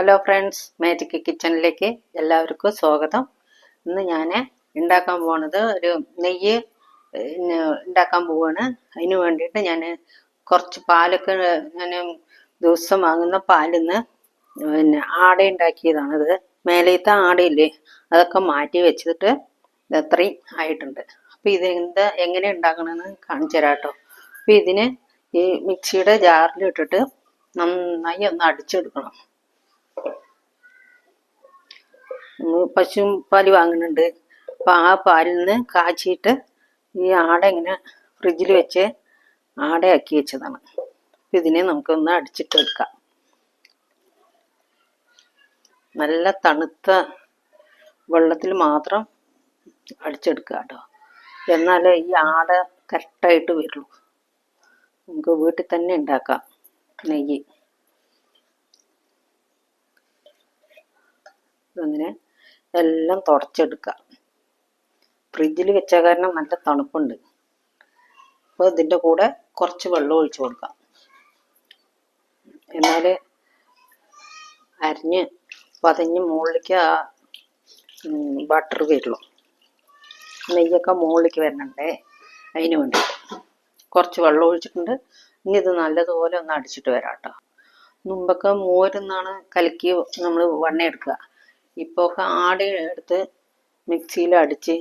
Hello friends magic കിച്ചണിലേക്ക് എല്ലാവർക്കും സ്വാഗതം. ഇന്ന് ഞാൻ ഉണ്ടാക്കാൻ പോണത് ഒരു നെയ്യ് ഉണ്ടാക്കാൻ പോവാണ്. അതിന് വേണ്ടിയിട്ട് ഞാൻ കുറച്ച് പാലൊക്കെ ഞാൻ ദിവസം വാങ്ങുന്ന പാലിൽ നിന്ന് പിന്നെ ആട ഉണ്ടാക്കിയതാണത്. മേലത്തെ ആടയില്ലേ അതൊക്കെ മാറ്റി വെച്ചിട്ട് ഇത് അത്രയും ആയിട്ടുണ്ട്. അപ്പം ഇത് എന്താ എങ്ങനെ ഉണ്ടാക്കണമെന്ന് കാണിച്ചു തരാം കേട്ടോ അപ്പം ഇതിന് ഈ മിക്സിയുടെ ജാറിൽ ഇട്ടിട്ട് നന്നായി ഒന്ന് അടിച്ചെടുക്കണം. പശു പാൽ വാങ്ങുന്നുണ്ട് അപ്പം ആ പാലിൽ നിന്ന് കാച്ചിയിട്ട് ഈ ആട ഇങ്ങനെ ഫ്രിഡ്ജിൽ വെച്ച് ആടയാക്കി വെച്ചതാണ്. ഇതിനെ നമുക്കൊന്ന് അടിച്ചിട്ട് വെക്കാം. നല്ല തണുത്ത വെള്ളത്തിൽ മാത്രം അടിച്ചെടുക്കുക കേട്ടോ. എന്നാലേ ഈ ആട കറക്റ്റായിട്ട് വരുള്ളൂ. നമുക്ക് വീട്ടിൽ തന്നെ ഉണ്ടാക്കാം നെയ്യ്. അങ്ങനെ എല്ലാം തുടച്ചെടുക്കുക ഫ്രിഡ്ജിൽ വെച്ച കാരണം നല്ല തണുപ്പുണ്ട്. അപ്പോൾ ഇതിന്റെ കൂടെ കുറച്ച് വെള്ളം ഒഴിച്ച് കൊടുക്കാം. എന്നാൽ അരിഞ്ഞ് പതഞ്ഞ് മുകളിലേക്ക് ആ ബട്ടർ വരുള്ളൂ. നെയ്യൊക്കെ മുകളിലേക്ക് വരണണ്ടേ അതിന് വേണ്ടി കുറച്ച് വെള്ളം ഒഴിച്ചിട്ടുണ്ട്. ഇനി ഇത് നല്ലതുപോലെ ഒന്ന് അടിച്ചിട്ട് വരാം കേട്ടോ മുമ്പൊക്കെ മോരിന്നാണ് കലക്കി നമ്മൾ വെണ്ണ എടുക്കുക ഇപ്പോൾ ഒക്കെ ആടി എടുത്ത് മിക്സിയിൽ അടിച്ച്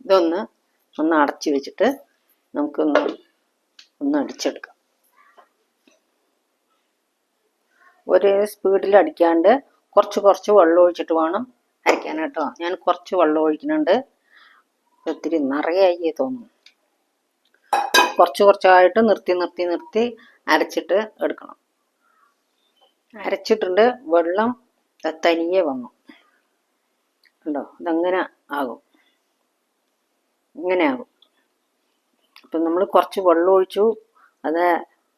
ഇതൊന്ന് ഒന്ന് അടച്ചു വെച്ചിട്ട് നമുക്കൊന്ന് ഒന്ന് അടിച്ചെടുക്കാം. ഒരേ സ്പീഡിൽ അടിക്കാണ്ട് കുറച്ച് കുറച്ച് വെള്ളം ഒഴിച്ചിട്ട് വേണം അരയ്ക്കാൻ കേട്ടോ. ഞാൻ കുറച്ച് വെള്ളം ഒഴിക്കുന്നുണ്ട്. ഒത്തിരി നിറയായി തോന്നുന്നു. കുറച്ച് കുറച്ചായിട്ട് നിർത്തി നിർത്തി നിർത്തി അരച്ചിട്ട് എടുക്കണം. അരച്ചിട്ടുണ്ട്. വെള്ളം തനിയെ വന്നു. കണ്ടോ? ഇതങ്ങനെ ആകും. ഇങ്ങനെ ആകും. അപ്പം നമ്മൾ കുറച്ച് വെള്ളം ഒഴിച്ചു. അത്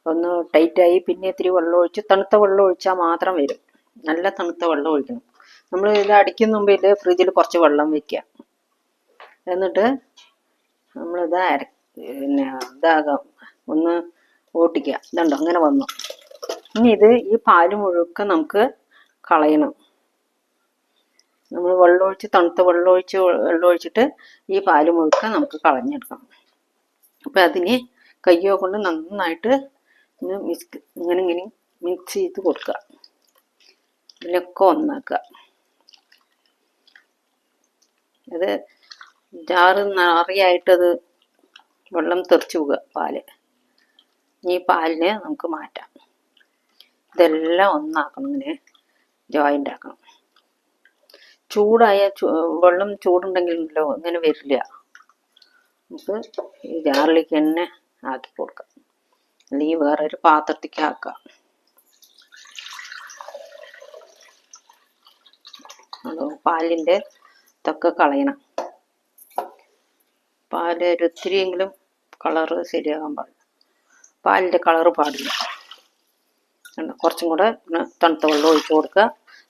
ഒന്ന് ടൈറ്റായി പിന്നെ ഇത്തിരി വെള്ളം ഒഴിച്ചു തണുത്ത വെള്ളം ഒഴിച്ചാൽ മാത്രം വരും. നല്ല തണുത്ത വെള്ളം ഒഴിക്കണം. നമ്മൾ ഇത് അടിക്കുന്ന മുമ്പ് ഫ്രിഡ്ജിൽ കുറച്ച് വെള്ളം വെക്കുക. എന്നിട്ട് നമ്മളിത് അര പിന്നെ ഇതാകാം. ഒന്ന് ഓട്ടിക്കുക. ഇതുണ്ടോ? അങ്ങനെ വന്നു. ഇനി ഇത് ഈ പാൽ മുഴുക്ക നമുക്ക് കളയണം. നമ്മൾ വെള്ളമൊഴിച്ച് തണുത്ത വെള്ളമൊഴിച്ച് വെള്ളമൊഴിച്ചിട്ട് ഈ പാൽ മുഴുക്ക നമുക്ക് കളഞ്ഞെടുക്കണം അപ്പം അതിന് കയ്യോ കൊണ്ട് നന്നായിട്ട് മിക്സ് ഇങ്ങനെ ഇങ്ങനെ മിക്സ് ചെയ്ത് കൊടുക്കുക. ഇതിലൊക്കെ ഒന്നാക്കുക. അത് ജാറ് നിറയായിട്ടത് വെള്ളം തെറിച്ച് പോകുക പാൽ. ഈ പാലിനെ നമുക്ക് മാറ്റാം. ഇതെല്ലാം ഒന്നാക്കണം ഇങ്ങനെ ജോയിന്റ് ആക്കണം. ചൂടായ വെള്ളം ചൂടുണ്ടെങ്കിലോ ഇങ്ങനെ വരില്ല. നമുക്ക് ഈ ജാറിലേക്ക് തന്നെ ആക്കി കൊടുക്കാം. അല്ലെങ്കിൽ വേറൊരു പാത്രത്തേക്ക് ആക്കാം. അത് പാലിന്റെ ഇതൊക്കെ കളയണം. പാൽ ഒരു ഒത്തിരിയെങ്കിലും കളറ് ശരിയാകാൻ പാടില്ല. പാലിന്റെ കളറ് പാടില്ല? കുറച്ചും കൂടെ തണുത്ത വെള്ളം ഒഴിച്ച് കൊടുക്കുക.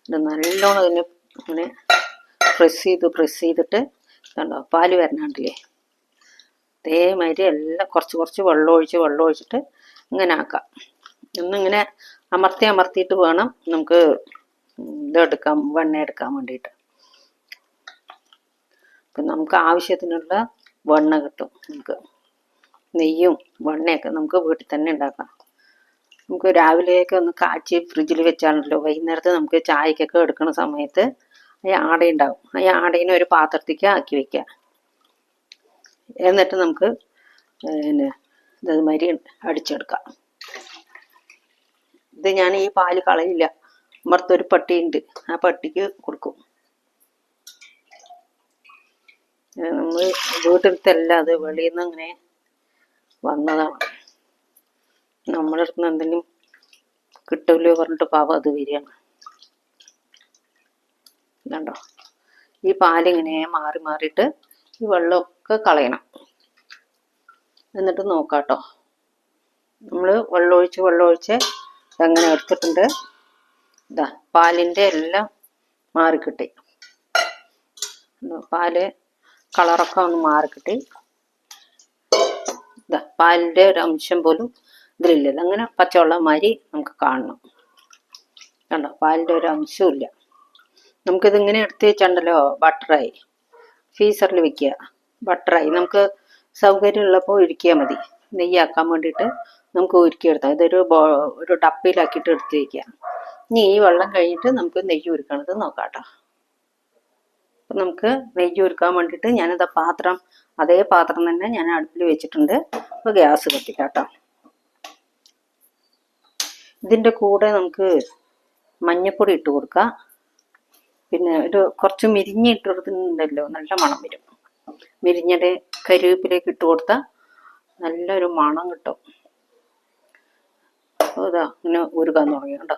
ഇത് നല്ലോണം അതിന് ഇങ്ങനെ പ്രസ് ചെയ്ത് പ്രസ് ചെയ്തിട്ട് കണ്ടോ പാൽ വരണണ്ടില്ലേ? അതേമാതിരി എല്ലാം കുറച്ച് കുറച്ച് വെള്ളം ഒഴിച്ച് വെള്ളം ഒഴിച്ചിട്ട് ഇങ്ങനെ ആക്കാം. ഒന്നിങ്ങനെ അമർത്തി അമർത്തിയിട്ട് വേണം നമുക്ക് ഇതെടുക്കാൻ വെണ്ണ എടുക്കാൻ വേണ്ടിയിട്ട്. അപ്പം നമുക്ക് ആവശ്യത്തിനുള്ള വെണ്ണ കിട്ടും നമുക്ക്. നെയ്യും വെണ്ണയൊക്കെ നമുക്ക് വീട്ടിൽ തന്നെ ഉണ്ടാക്കാം. നമുക്ക് രാവിലെയൊക്കെ ഒന്ന് കാച്ചി ഫ്രിഡ്ജിൽ വെച്ചാണല്ലോ വൈകുന്നേരത്തെ നമുക്ക് ചായക്കൊക്കെ എടുക്കുന്ന സമയത്ത് ഈ ആട ഉണ്ടാവും. ഈ ആടയിനെ ഒരു പാത്രത്തേക്ക് ആക്കി വെക്കുക എന്നിട്ട് നമുക്ക് പിന്നെ ഇതേമാതിരി അടിച്ചെടുക്കാം. ഇത് ഞാൻ ഈ പാൽ കളയില്ല. അമ്മർത്തൊരു പട്ടിയുണ്ട് ആ പട്ടിക്ക് കൊടുക്കും. നമ്മൾ വീട്ടിലത്തല്ല അത് വെളിയിൽ നിന്ന് അങ്ങനെ വന്നതാണ്. നമ്മുടെ അടുത്ത് നിന്ന് എന്തെങ്കിലും കിട്ടില്ലയോ പറഞ്ഞിട്ട് പാവം അത് വരികയാണ്. ഇതുണ്ടോ ഈ പാലിങ്ങനെ മാറി മാറിയിട്ട് ഈ വെള്ളമൊക്കെ കളയണം. എന്നിട്ട് നോക്കാട്ടോ. നമ്മൾ വെള്ളമൊഴിച്ച് വെള്ളമൊഴിച്ച് അങ്ങനെ എടുത്തിട്ടുണ്ട്. ഇതാ പാലിന്റെ എല്ലാം മാറിക്കിട്ടി. പാൽ കളറൊക്കെ ഒന്ന് മാറിക്കിട്ടി. ഇതാ പാലിന്റെ ഒരു അംശം പോലും ഇതിലില്ല അങ്ങനെ പച്ചവെള്ളം മാതിരി നമുക്ക് കാണണം. കണ്ടോ? പാലിന്റെ ഒരു അംശവും നമുക്കിതിങ്ങനെ എടുത്ത് വെച്ചിട്ടുണ്ടല്ലോ ബട്ടറായി. ഫീസറിൽ വെക്കുക. ബട്ടറായി. നമുക്ക് സൗകര്യമുള്ളപ്പോൾ ഒഴിക്കിയാൽ മതി. നെയ്യാക്കാൻ വേണ്ടിയിട്ട് നമുക്ക് ഉരുക്കിയെടുത്താൽ ഇതൊരു ബോ ഒരു ഡപ്പയിലാക്കിയിട്ട് എടുത്ത് വയ്ക്കുക ഇനി ഈ വെള്ളം കഴിഞ്ഞിട്ട് നമുക്ക് നെയ്യ് ഉരുക്കണത് നോക്കാം കേട്ടോ അപ്പം നമുക്ക് നെയ്യ് ഉരുക്കാൻ വേണ്ടിയിട്ട് ഞാനിത് പാത്രം അതേ പാത്രം തന്നെ ഞാൻ അടുപ്പിൽ വെച്ചിട്ടുണ്ട്. അപ്പോൾ ഗ്യാസ് കത്തിക്കാം കേട്ടോ ഇതിന്റെ കൂടെ നമുക്ക് മഞ്ഞപ്പൊടി ഇട്ട് കൊടുക്കാം. പിന്നെ ഒരു കുറച്ച് മിരിഞ്ഞ ഇട്ട് കൊടുക്കുന്നുണ്ടല്ലോ നല്ല മണം വരും. മിരിഞ്ഞത് കരിവേപ്പിലേക്ക് ഇട്ട് കൊടുത്താൽ നല്ലൊരു മണം കിട്ടും. ഇതാ ഇങ്ങനെ ഉരുകാൻ തുടങ്ങി കൊടുത്തോണ്ടേ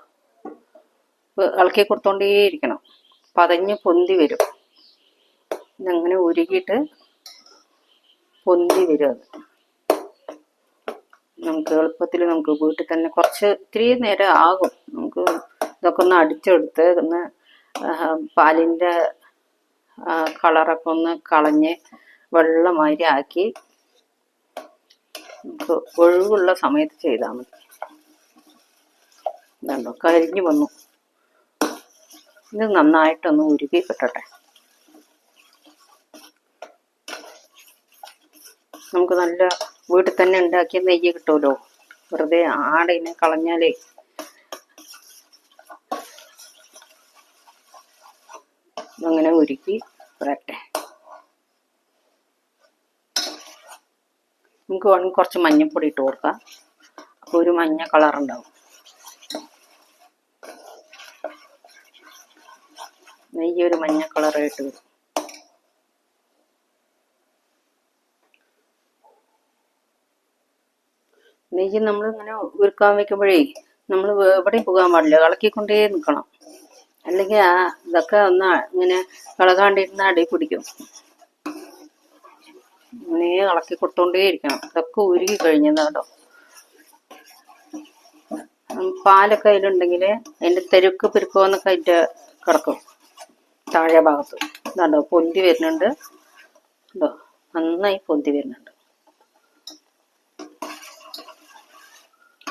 ഇളക്കി കൊടുത്തോണ്ടേയിരിക്കണം. പതഞ്ഞ് പൊന്തി വരും. ഇതങ്ങനെ ഉരുകിയിട്ട് പൊന്തി വരും അത്. നമുക്ക് എളുപ്പത്തിൽ നമുക്ക് വീട്ടിൽ തന്നെ കുറച്ച് ഇത്തിരി നേരം ആകും. നമുക്ക് ഇതൊക്കെ ഒന്ന് അടിച്ചെടുത്ത് ഒന്ന് പാലിന്റെ കളറൊക്കെ ഒന്ന് കളഞ്ഞ് വെള്ളമാതിരി ആക്കി നമുക്ക് ഒഴിവുള്ള സമയത്ത് ചെയ്താൽ മതി. ഇതുണ്ടോ? കരിഞ്ഞു വന്നു. ഇത് നന്നായിട്ടൊന്ന് ഉരുകി കിട്ടട്ടെ. നമുക്ക് നല്ല വീട്ടിൽ തന്നെ ഉണ്ടാക്കിയ നെയ്യ് കിട്ടുമല്ലോ വെറുതെ ആടിനെ കളഞ്ഞാലേ. അങ്ങനെ ഉരുക്കി വരട്ടെ നമുക്ക് വേണമെങ്കിൽ കുറച്ച് മഞ്ഞൾപ്പൊടി ഇട്ട് കൊടുക്കാം. അപ്പോൾ ഒരു മഞ്ഞ കളർ ഉണ്ടാവും. നെയ്യ് ഒരു മഞ്ഞ കളറായിട്ട് വരും. നെയ്യ് നമ്മൾ ഇങ്ങനെ ഉരുക്കാൻ വെക്കുമ്പോഴേ നമ്മൾ എവിടെയും പോകാൻ പാടില്ല. ഇളക്കിക്കൊണ്ടേ നിൽക്കണം അല്ലെങ്കിൽ ആ ഇതൊക്കെ ഒന്ന് ഇങ്ങനെ ഇളകാണ്ടിരുന്ന അടി പിടിക്കും. ഇങ്ങനെ ഇളക്കി കൊടുത്തോണ്ടേ ഇരിക്കണം. ഇതൊക്കെ ഉരുകി കഴിഞ്ഞതാട്ടോ. പാലൊക്കെ അതിലുണ്ടെങ്കിൽ അതിന്റെ തെരുക്ക് പെരുക്കോ എന്നൊക്കെ അതിന്റെ കിടക്കും. താഴെ ഭാഗത്ത്. ഇതാണ്ടോ പൊന്തി വരുന്നുണ്ട്. ഉണ്ടോ നന്നായി പൊന്തി വരുന്നുണ്ട്.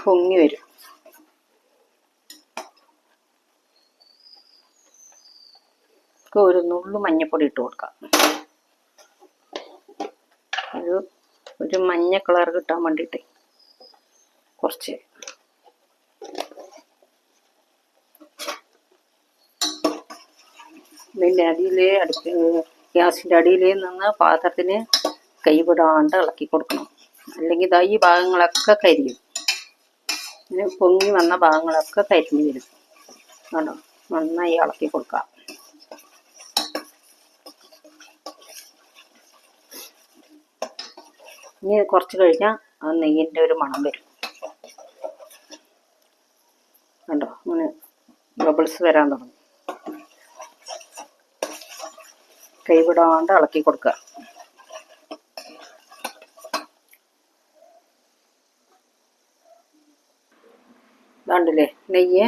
പൊങ്ങി വരും. ഒരു നുള്ളു മഞ്ഞപ്പൊടി ഇട്ട് കൊടുക്കാം. ഒരു ഒരു മഞ്ഞ കളർ കിട്ടാൻ വേണ്ടിയിട്ട് കുറച്ച്. ഇതിന്റെ അടിയിൽ അടുപ്പ് ഗ്യാസിന്റെ അടിയിൽ നിന്ന് പാത്രത്തിന് കൈവിടാണ്ട് ഇളക്കി കൊടുക്കണം. അല്ലെങ്കിൽ ഇതാ ഈ ഭാഗങ്ങളൊക്കെ കരിയും. ഇങ്ങനെ പൊങ്ങി വന്ന ഭാഗങ്ങളൊക്കെ കയറ്റി വരും കണ്ടോ? നന്നായി ഇളക്കി കൊടുക്കാം. ഇനി കുറച്ച് കഴിഞ്ഞാൽ ആ നെയ്യിന്റെ ഒരു മണം വരും. കണ്ടോ? അങ്ങനെ ബബിൾസ് വരാൻ തുടങ്ങും. കൈവിടാണ്ട് ഇളക്കി കൊടുക്കുക. ഇതാണ്ടില്ലേ നെയ്യ്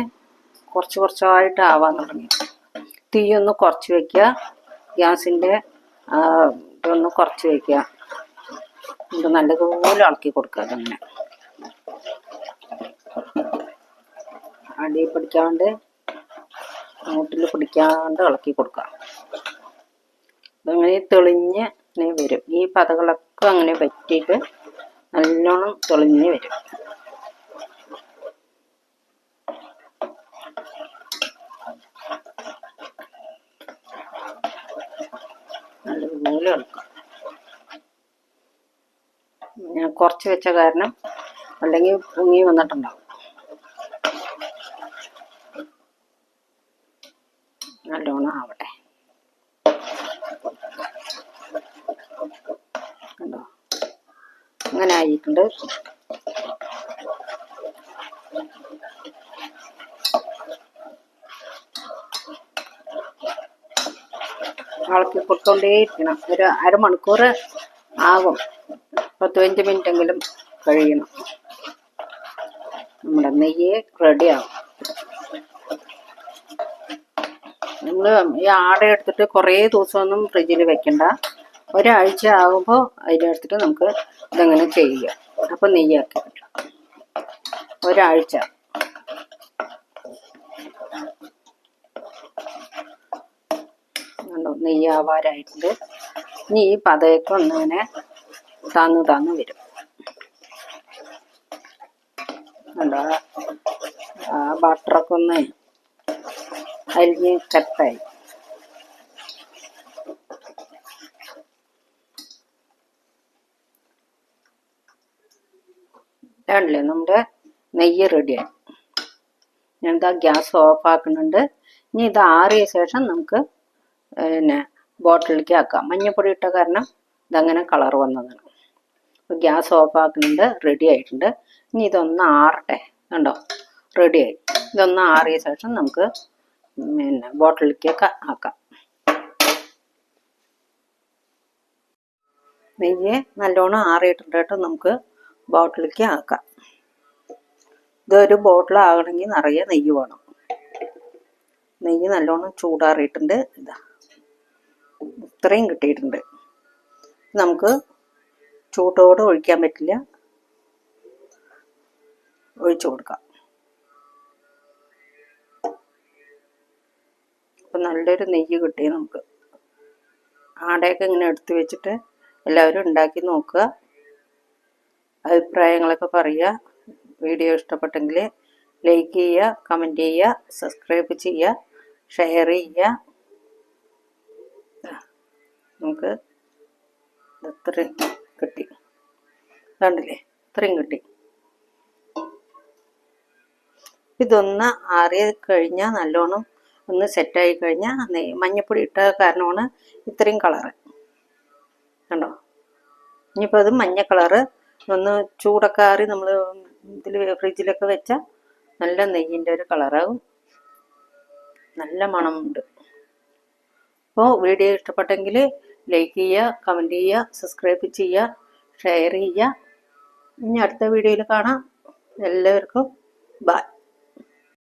കുറച്ച് കുറച്ചായിട്ട് ആവാൻ തുടങ്ങി. തീയൊന്ന് കുറച്ച് വയ്ക്കുക ഗ്യാസിന്റെ ഇതൊന്ന് കുറച്ച് വയ്ക്കുക ഇത് നല്ലതുപോലെ ഇളക്കി കൊടുക്കുക അതങ്ങനെ. അടിയിൽ പിടിക്കാണ്ട് മൂട്ടിൽ പിടിക്കാണ്ട് ഇളക്കി കൊടുക്കുക. അതങ്ങനെ തെളിഞ്ഞ് വരും. ഈ പതകളൊക്കെ അങ്ങനെ പറ്റിയിട്ട് നല്ലോണം തെളിഞ്ഞ് വരും. ഇളക്കാം ഞാൻ കുറച്ച് വെച്ച കാരണം അല്ലെങ്കിൽ പൊങ്ങി വന്നിട്ടുണ്ടാവും. നല്ലോണം ആവട്ടെ. കണ്ടോ? അങ്ങനെ ആയിട്ടുണ്ട്. ഇളക്കി കൊടുത്തോണ്ടേയിരിക്കണം ഒരു അരമണിക്കൂർ ആകും. പത്ത് പതിനഞ്ച് മിനിറ്റെങ്കിലും കഴിയണം. നമ്മുടെ നെയ്യ് റെഡിയാകും. നമ്മൾ ഈ ആട എടുത്തിട്ട് കുറേ ദിവസമൊന്നും ഫ്രിഡ്ജിൽ വെക്കണ്ട. ഒരാഴ്ച ആകുമ്പോൾ അതിനെടുത്തിട്ട് നമുക്ക് ഇതങ്ങനെ ചെയ്യുക അപ്പം നെയ്യാക്കി പറ്റും. ഒരാഴ്ച കണ്ടോ നെയ്യാവാറായിട്ടുണ്ട് ഇനി ഈ പതയൊക്കെ ഒന്നിങ്ങനെ താന്ന് താന്ന് വരും. കണ്ടോ? ആ ബട്ടറൊക്കെ ഒന്ന് അരിഞ്ഞ് കട്ടായി. കണ്ടില്ലേ നമ്മുടെ നെയ്യ് റെഡിയായി ഞാനിതാ ഗ്യാസ് ഓഫ് ആക്കുന്നുണ്ട്. ഇനി ഇത് ആറിയ ശേഷം നമുക്ക് പിന്നെ ബോട്ടിലേക്ക് ആക്കാം. മഞ്ഞപ്പൊടി ഇട്ട കാരണം ഇതങ്ങനെ കളർ വന്നതാണ്. അപ്പോൾ ഗ്യാസ് ഓഫ് ആക്കുന്നുണ്ട് റെഡി ആയിട്ടുണ്ട്. ഇനി ഇതൊന്ന് ആറട്ടെ. കണ്ടോ? റെഡിയായി ഇതൊന്ന് ആറിയ ശേഷം നമുക്ക് പിന്നെ ബോട്ടിലേക്കൊക്കെ ആക്കാം. നെയ്യ് നല്ലോണം ആറിയിട്ടുണ്ട് കേട്ടോ. നമുക്ക് ബോട്ടിലേക്ക് ആക്കാം. ഇതൊരു ബോട്ടിൽ ആകണമെങ്കിൽ നിറയെ നെയ്യ് വേണം. നെയ്യ് നല്ലോണം ചൂടാറിയിട്ടുണ്ട്. ഇതാ. ഇത്രയും കിട്ടിയിട്ടുണ്ട്. നമുക്ക് ചൂട്ടോടെ ഒഴിക്കാൻ പറ്റില്ല. ഒഴിച്ചു കൊടുക്കാം. അപ്പം നല്ലൊരു നെയ്യ് കിട്ടി നമുക്ക്. ആടയൊക്കെ ഇങ്ങനെ എടുത്തു വെച്ചിട്ട് എല്ലാവരും ഉണ്ടാക്കി നോക്കുക. അഭിപ്രായങ്ങളൊക്കെ പറയുക. വീഡിയോ ഇഷ്ടപ്പെട്ടെങ്കിൽ ലൈക്ക് ചെയ്യുക കമന്റ് ചെയ്യുക സബ്സ്ക്രൈബ് ചെയ്യുക ഷെയർ ചെയ്യുക. നമുക്ക് ഇത്രയും കിട്ടി. കണ്ടില്ലേ? ഇത്രയും കിട്ടി. ഇതൊന്ന് ആറിയ കഴിഞ്ഞാൽ നല്ലോണം ഒന്ന് സെറ്റായി കഴിഞ്ഞാൽ മഞ്ഞപ്പൊടി ഇട്ട കാരണമാണ് ഇത്രയും കളറ് കണ്ടോ? ഇനിയിപ്പോൾ അത് മഞ്ഞ കളറ് ഒന്ന് ചൂടൊക്കെ ആറി നമ്മൾ ഇതിൽ ഫ്രിഡ്ജിലൊക്കെ വെച്ചാൽ നല്ല നെയ്യിന്റെ ഒരു കളറാകും നല്ല മണമുണ്ട്. അപ്പോൾ വീഡിയോ ഇഷ്ടപ്പെട്ടെങ്കിൽ ലൈക്ക് ചെയ്യുക കമന്റ് ചെയ്യുക സബ്സ്ക്രൈബ് ചെയ്യുക ഷെയർ ചെയ്യുക. ഇനി അടുത്ത വീഡിയോയിൽ കാണാം. എല്ലാവർക്കും ബൈ